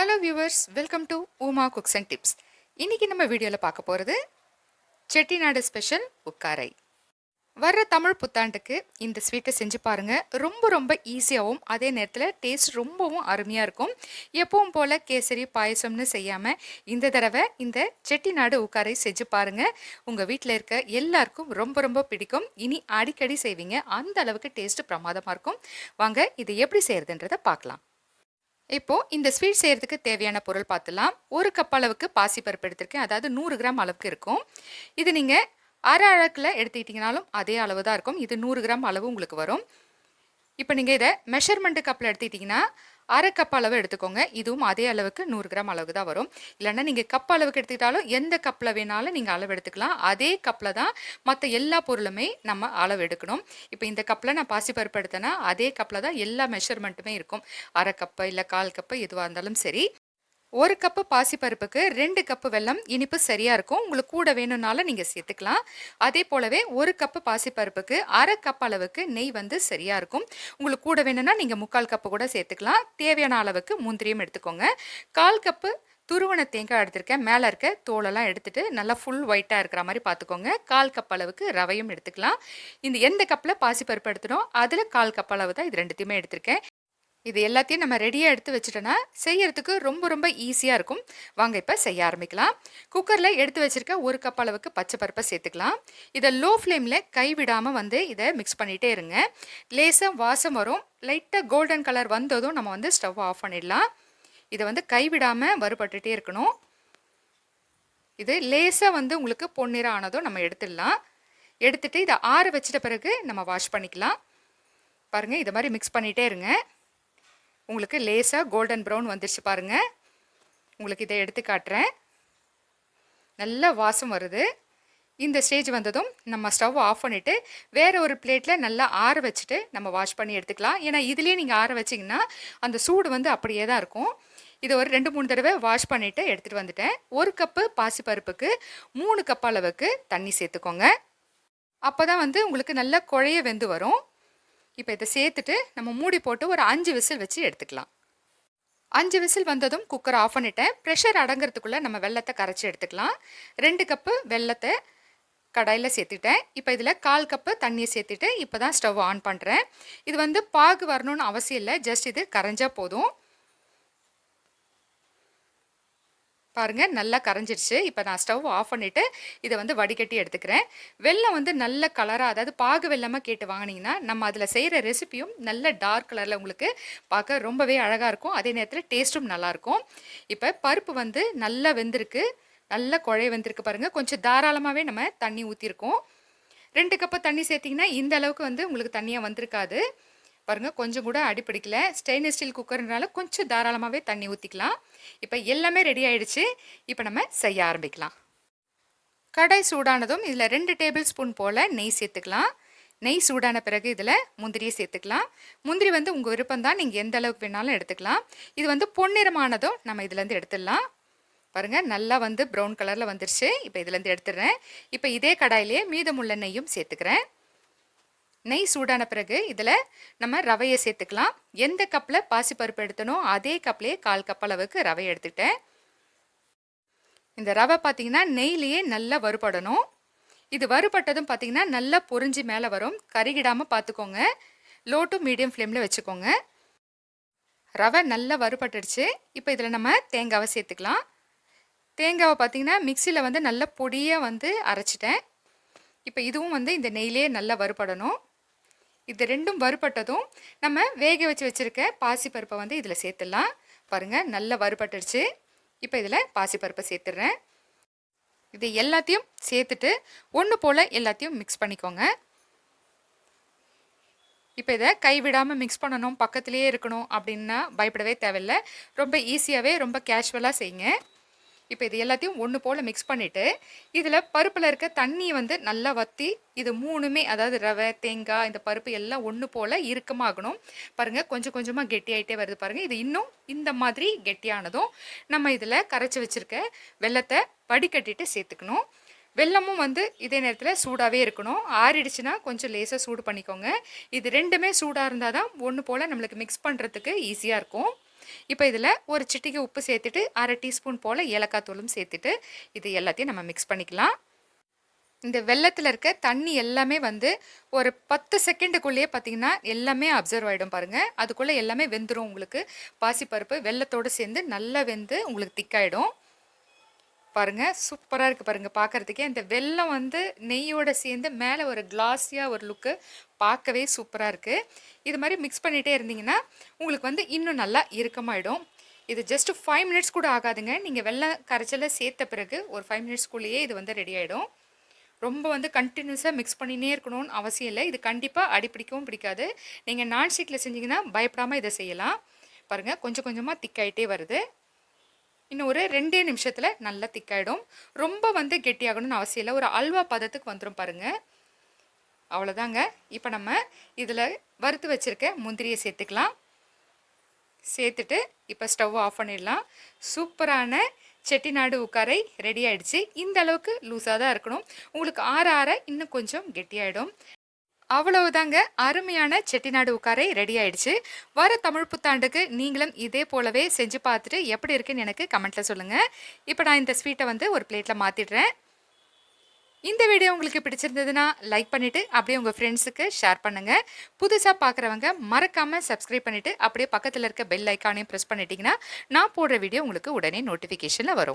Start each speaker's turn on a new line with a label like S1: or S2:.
S1: Hello viewers welcome to Uma cooks and tips இன்றைக்கி நம்ம வீடியோவில் பார்க்க போகிறது செட்டிநாடு ஸ்பெஷல் உக்காரை. வர்ற தமிழ் புத்தாண்டுக்கு இந்த ஸ்வீட்டை செஞ்சு பாருங்கள் ரொம்ப ரொம்ப ஈஸியாகவும் அதே நேரத்தில் டேஸ்ட் ரொம்பவும் அருமையாக இருக்கும். எப்பவும் போல் கேசரி பாயசம்னு செய்யாமல் இந்த தடவை இந்த செட்டிநாடு உக்காரை செஞ்சு பாருங்கள் உங்கள் வீட்டில் இருக்க எல்லாருக்கும் ரொம்ப ரொம்ப பிடிக்கும். இனி அடிக்கடி செய்வீங்க. அந்த அளவுக்கு டேஸ்ட்டு பிரமாதமாக இருக்கும். வாங்க இது எப்படி செய்கிறதுன்றதை பார்க்கலாம். இப்போது இந்த ஸ்வீட் செய்கிறதுக்கு தேவையான பொருள் பார்த்துலாம். ஒரு கப் அளவுக்கு பாசிப்பருப்பு எடுத்திருக்கேன். அதாவது நூறு கிராம் அளவுக்கு இருக்கும். இது நீங்கள் அரை அழக்கில் எடுத்துக்கிட்டிங்கனாலும் அதே அளவு தான் இருக்கும். இது நூறு கிராம் அளவு உங்களுக்கு வரும். இப்போ நீங்கள் இதை மெஷர்மெண்ட்டு கப்பில் எடுத்துக்கிட்டிங்கன்னா அரை கப் அளவு எடுத்துக்கோங்க. இதுவும் அதே அளவுக்கு நூறு கிராம் அளவுக்கு தான் வரும். இல்லைன்னா நீங்கள் கப் அளவுக்கு எடுத்துக்கிட்டாலும் எந்த கப்பில் வேணாலும் நீங்கள் அளவு எடுத்துக்கலாம். அதே கப்பில் தான் மற்ற எல்லா பொருளுமே நம்ம அளவு எடுக்கணும். இப்போ இந்த கப்பில் நான் பாசிப்பருப்பு எடுத்தேன்னா அதே கப்பில் தான் எல்லா மெஷர்மெண்ட்டுமே இருக்கும். அரை கப்பு இல்லை கால் கப்பு எதுவாக இருந்தாலும் சரி. ஒரு கப்பு பாசிப்பருப்புக்கு ரெண்டு கப்பு வெல்லம் இனிப்பு சரியாக இருக்கும். உங்களுக்கு கூட வேணும்னாலும் நீங்கள் சேர்த்துக்கலாம். அதே போலவே ஒரு கப்பு பாசிப்பருப்புக்கு அரை கப் அளவுக்கு நெய் வந்து சரியாக இருக்கும். உங்களுக்கு கூட வேணும்னா நீங்கள் முக்கால் கப்பு கூட சேர்த்துக்கலாம். தேவையான அளவுக்கு முந்திரியும் எடுத்துக்கோங்க. கால் கப்பு துருவன தேங்காய் எடுத்திருக்கேன். மேலே இருக்க தோலெல்லாம் எடுத்துட்டு நல்லா ஃபுல் ஒயிட்டாக இருக்கிற மாதிரி பார்த்துக்கோங்க. கால் கப் அளவுக்கு ரவையும் எடுத்துக்கலாம். இந்த எந்த கப்பில் பாசிப்பருப்பு எடுத்துனோம் அதில் கால் கப் அளவு தான் இது ரெண்டுத்தையுமே எடுத்திருக்கேன். இது எல்லாத்தையும் நம்ம ரெடியாக எடுத்து வச்சுட்டோன்னா செய்யறதுக்கு ரொம்ப ரொம்ப ஈஸியாக இருக்கும். வாங்க இப்போ செய்ய ஆரம்பிக்கலாம். குக்கரில் எடுத்து வச்சுருக்க ஒரு கப் அளவுக்கு பச்சை பருப்பை சேர்த்துக்கலாம். இதை லோ ஃப்ளேமில் கைவிடாமல் வந்து இதை மிக்ஸ் பண்ணிகிட்டே இருங்க. லேசாக வாசம் வரும். லைட்டாக கோல்டன் கலர் வந்ததும் நம்ம வந்து ஸ்டவ் ஆஃப் பண்ணிடலாம். இதை வந்து கைவிடாமல் வறுபட்டுகிட்டே இருக்கணும். இது லேசாக வந்து உங்களுக்கு பொன்னிறம் ஆனதும் நம்ம எடுத்துடலாம். எடுத்துகிட்டு இதை ஆற வச்சிட்ட பிறகு நம்ம வாஷ் பண்ணிக்கலாம். பாருங்கள் இதை மாதிரி மிக்ஸ் பண்ணிகிட்டே இருங்க. உங்களுக்கு லேசாக கோல்டன் ப்ரௌன் வந்துருச்சு பாருங்கள் உங்களுக்கு இதை எடுத்து காட்டுறேன். நல்ல வாசம் வருது. இந்த ஸ்டேஜ் வந்ததும் நம்ம ஸ்டவ் ஆஃப் பண்ணிவிட்டு வேறு ஒரு பிளேட்டில் நல்லா ஆற வச்சுட்டு நம்ம வாஷ் பண்ணி எடுத்துக்கலாம். ஏன்னா இதுலேயே நீங்கள் ஆற வச்சிங்கன்னா அந்த சூடு வந்து அப்படியே தான் இருக்கும். இதை ஒரு ரெண்டு மூணு தடவை வாஷ் பண்ணிவிட்டு எடுத்துகிட்டு வந்துட்டேன். ஒரு கப்பு பாசிப்பருப்புக்கு மூணு கப் அளவுக்கு தண்ணி சேர்த்துக்கோங்க. அப்போ தான் வந்து உங்களுக்கு நல்ல குழைய வெந்து வரும். இப்போ இதை சேர்த்துட்டு நம்ம மூடி போட்டு ஒரு அஞ்சு விசில் வச்சு எடுத்துக்கலாம். அஞ்சு விசில் வந்ததும் குக்கரை ஆஃப் பண்ணிட்டேன். ப்ரெஷர் அடங்கிறதுக்குள்ளே நம்ம வெள்ளத்தை கரைச்சி எடுத்துக்கலாம். ரெண்டு கப்பு வெள்ளத்தை கடாயில் சேர்த்துட்டேன். இப்போ இதில் கால் கப்பு தண்ணியை சேர்த்துட்டு இப்போ தான் ஸ்டவ் ஆன் பண்ணுறேன் இது வந்து பாகு வரணும்னு அவசியம் இல்லை. ஜஸ்ட் இது கரைஞ்சால் போதும். பாருங்கள் நல்லா கரைஞ்சிருச்சு. இப்போ நான் ஸ்டவ் ஆஃப் பண்ணிவிட்டு இதை வந்து வடிகட்டி எடுத்துக்கிறேன். வெள்ளம் வந்து நல்ல கலராக அதாவது பாகு வெள்ளமாக கேட்டு வாங்கினீங்கன்னா நம்ம அதில் செய்கிற ரெசிபியும் நல்ல டார்க் கலரில் உங்களுக்கு பார்க்க ரொம்பவே அழகாக இருக்கும். அதே நேரத்தில் டேஸ்ட்டும் நல்லாயிருக்கும் இப்போ பருப்பு வந்து நல்லா வெந்திருக்கு. நல்ல குழைய வெந்திருக்கு பாருங்கள் கொஞ்சம் தாராளமாகவே நம்ம தண்ணி ஊற்றிருக்கோம் ரெண்டு கப்பு தண்ணி சேர்த்திங்கன்னா இந்த அளவுக்கு வந்து உங்களுக்கு தண்ணியாக வந்திருக்காது. பாருங்கள் கொஞ்சம் கூட அடிப்பிடிக்கல ஸ்டெயின்லெஸ் ஸ்டீல் குக்கர்னால கொஞ்சம் தாராளமாகவே தண்ணி ஊற்றிக்கலாம் இப்போ எல்லாமே ரெடி ஆயிடுச்சு. இப்போ நம்ம செய்ய ஆரம்பிக்கலாம். கடாய் சூடானதும் இதில் ரெண்டு டேபிள் ஸ்பூன் போல் நெய் சேர்த்துக்கலாம். நெய் சூடான பிறகு இதில் முந்திரியை சேர்த்துக்கலாம். முந்திரி வந்து உங்கள் விருப்பம் தான் நீங்கள் எந்த அளவுக்கு வேணாலும் எடுத்துக்கலாம். இது வந்து பொன்னிறமானதும் நம்ம இதுலேருந்து எடுத்துடலாம். பாருங்கள் நல்லா வந்து ப்ரௌன் கலரில் வந்துருச்சு. இப்போ இதுலேருந்து எடுத்துடுறேன். இப்போ இதே கடாயிலேயே மீதமுள்ள நெய்யும் சேர்த்துக்கிறேன். நெய் சூடான பிறகு இதில் நம்ம ரவையை சேர்த்துக்கலாம். எந்த கப்பில் பாசிப்பருப்பு எடுத்தனோ அதே கப்லேயே கால் கப் அளவுக்கு ரவை எடுத்துக்கிட்டேன். இந்த ரவை பார்த்திங்கன்னா நெய்லேயே நல்லா வறுபடணும். இது வறுபட்டதும் பார்த்திங்கன்னா நல்லா பொறிஞ்சி மேலே வரும். கருகிடாமல் பார்த்துக்கோங்க லோ டு மீடியம் ஃப்ளேமில் வச்சுக்கோங்க. ரவை நல்லா வறுபட்டுடுச்சு. இப்போ இதில் நம்ம தேங்காவை சேர்த்துக்கலாம். தேங்காவை பார்த்திங்கன்னா மிக்சியில் வந்து நல்லா பொடியாக வந்து அரைச்சிட்டேன். இப்போ இதுவும் வந்து இந்த நெய்லேயே நல்லா வறுபடணும். இது ரெண்டும் வறுபட்டதும் நம்ம வேக வச்சு வச்சுருக்க பாசிப்பருப்பை வந்து இதில் சேர்த்துடலாம். பாருங்கள் நல்லா வறுபட்டுருச்சு இப்போ இதில் பாசிப்பருப்பை சேர்த்துடுறேன். இது எல்லாத்தையும் சேர்த்துட்டு ஒன்று போல் எல்லாத்தையும் மிக்ஸ் பண்ணிக்கோங்க. இப்போ இதை கைவிடாமல் மிக்ஸ் பண்ணணும் பக்கத்துலேயே இருக்கணும் அப்படின்னா பயப்படவே தேவையில்லை. ரொம்ப ஈஸியாகவே ரொம்ப கேஷுவலாக செய்யுங்க. இப்போ இது எல்லாத்தையும் ஒன்று போல் மிக்ஸ் பண்ணிவிட்டு இதில் பருப்பில் இருக்க தண்ணி வந்து நல்லா வற்றி இது மூணுமே அதாவது ரவை தேங்காய் இந்த பருப்பு எல்லாம் ஒன்று போல் இறுக்கமாகணும். பாருங்கள் கொஞ்சம் கொஞ்சமாக கெட்டியாயிட்டே வருது பாருங்கள் இது இன்னும் இந்த மாதிரி கெட்டியானதும் நம்ம இதில் கரைச்சி வச்சுருக்க வெள்ளத்தை வடிகட்டிட்டு சேர்த்துக்கணும். வெள்ளமும் வந்து இதே நேரத்தில் சூடாகவே இருக்கணும். ஆறிடுச்சுன்னா கொஞ்சம் லேசாக சூடு பண்ணிக்கோங்க. இது ரெண்டுமே சூடாக இருந்தால் தான் ஒன்று போல் நம்மளுக்கு மிக்ஸ் பண்ணுறதுக்கு ஈஸியாக இருக்கும். இப்போ இதில் ஒரு சிட்டிகை உப்பு சேர்த்துட்டு அரை டீஸ்பூன் போல் ஏலக்காய் தூளும் சேர்த்துட்டு இது எல்லாத்தையும் நம்ம மிக்ஸ் பண்ணிக்கலாம். இந்த வெள்ளத்தில் இருக்க தண்ணி எல்லாமே வந்து ஒரு பத்து செகண்டுக்குள்ளேயே பார்த்தீங்கன்னா எல்லாமே அப்சர்வ் ஆகிடும் பாருங்கள் அதுக்குள்ளே எல்லாமே வெந்துடும் உங்களுக்கு. பாசிப்பருப்பு வெள்ளத்தோடு சேர்ந்து நல்லா வெந்து உங்களுக்கு திக்காயிடும் பாருங்கள் சூப்பராக இருக்குது பாருங்கள் பார்க்குறதுக்கே இந்த வெள்ளம் வந்து நெய்யோடு சேர்ந்து மேலே ஒரு கிளாஸியாக ஒரு லுக்கு பார்க்கவே சூப்பராக இருக்குது இது மாதிரி மிக்ஸ் பண்ணிகிட்டே இருந்தீங்கன்னா உங்களுக்கு வந்து இன்னும் நல்லா இறுக்கமாயிடும். இது ஜஸ்ட் ஃபைவ் மினிட்ஸ் கூட ஆகாதுங்க. நீங்கள் வெள்ளம் கரைச்சலில் சேர்த்த பிறகு ஒரு ஃபைவ் மினிட்ஸ்க்குள்ளேயே இது வந்து ரெடி ஆகிடும் ரொம்ப வந்து கண்டினியூஸாக மிக்ஸ் பண்ணினே இருக்கணும்னு அவசியம் இல்லை. இது கண்டிப்பாக அடிப்பிடிக்கவும் பிடிக்காது. நீங்கள் நான்ஸ்டிக்கில் செஞ்சிங்கன்னா பயப்படாமல் இதை செய்யலாம். பாருங்கள் கொஞ்சம் கொஞ்சமாக திக்காயிட்டே வருது. இன்னும் ஒரு ரெண்டே நிமிஷத்தில் நல்லா திக்காயிடும். ரொம்ப வந்து கெட்டியாகணும்னு அவசியம் இல்லை. ஒரு அல்வா பதத்துக்கு வந்துடும் பாருங்கள் அவ்வளோதாங்க இப்போ நம்ம இதில் வறுத்து வச்சுருக்க முந்திரியை சேர்த்துக்கலாம். சேர்த்துட்டு இப்போ ஸ்டவ் ஆஃப் பண்ணிடலாம். சூப்பரான செட்டிநாடு உக்காரை ரெடி ஆகிடுச்சு இந்த அளவுக்கு லூஸாக தான் இருக்கணும். உங்களுக்கு ஆற ஆற இன்னும் கொஞ்சம் கெட்டியாயிடும். அவ்வளவுதாங்க. அருமையான செட்டிநாடு உக்காரை ரெடி ஆயிடுச்சு. வர தமிழ் புத்தாண்டுக்கு நீங்களும் இதே போலவே செஞ்சு பார்த்துட்டு எப்படி இருக்குன்னு எனக்கு கமெண்ட்டில் சொல்லுங்கள் இப்போ நான் இந்த ஸ்வீட்டை வந்து ஒரு பிளேட்டில் மாற்றிடுறேன் இந்த வீடியோ உங்களுக்கு பிடிச்சிருந்ததுன்னா லைக் பண்ணிவிட்டு அப்படியே உங்கள் ஃப்ரெண்ட்ஸுக்கு ஷேர் பண்ணுங்கள் புதுசாக பார்க்குறவங்க மறக்காமல் சப்ஸ்கிரைப் பண்ணிவிட்டு அப்படியே பக்கத்தில் இருக்க பெல் ஐக்கானையும் ப்ரெஸ் பண்ணிட்டீங்கன்னா நான் போடுற வீடியோ உங்களுக்கு உடனே நோட்டிஃபிகேஷனில் வரும்.